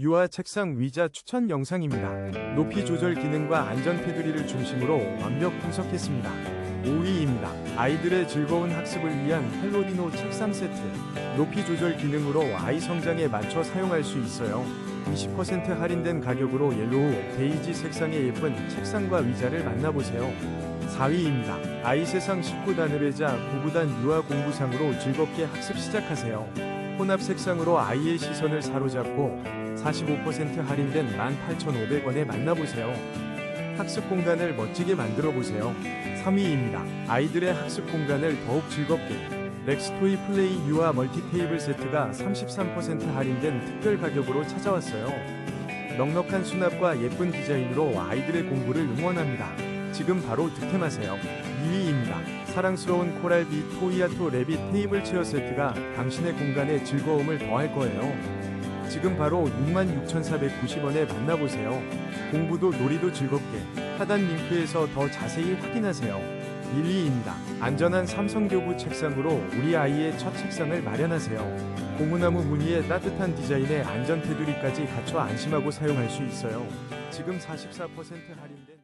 유아 책상 의자 추천 영상입니다. 높이 조절 기능과 안전 테두리를 중심으로 완벽 분석했습니다. 5위입니다. 아이들의 즐거운 학습을 위한 헬로디노 책상 세트. 높이 조절 기능으로 아이 성장에 맞춰 사용할 수 있어요. 20% 할인된 가격으로 옐로우, 베이지 색상의 예쁜 책상과 의자를 만나보세요. 4위입니다. 아이 세상 19단 의자 9구단 유아 공부상으로 즐겁게 학습 시작하세요. 혼합 색상으로 아이의 시선을 사로잡고 45% 할인된 18,500원에 만나보세요. 학습 공간을 멋지게 만들어 보세요. 3위입니다. 아이들의 학습 공간을 더욱 즐겁게. 렉스토이 플레이 유아 멀티 테이블 세트가 33% 할인된 특별 가격으로 찾아왔어요. 넉넉한 수납과 예쁜 디자인으로 아이들의 공부를 응원합니다. 지금 바로 득템하세요. 2위입니다. 사랑스러운 코랄비 토이아토 레빗 테이블 체어 세트가 당신의 공간에 즐거움을 더할 거예요. 지금 바로 66,490원에 만나보세요. 공부도 놀이도 즐겁게 하단 링크에서 더 자세히 확인하세요. 1위입니다. 안전한 삼성 교구 책상으로 우리 아이의 첫 책상을 마련하세요. 고무나무 무늬의 따뜻한 디자인에 안전 테두리까지 갖춰 안심하고 사용할 수 있어요. 지금 44% 할인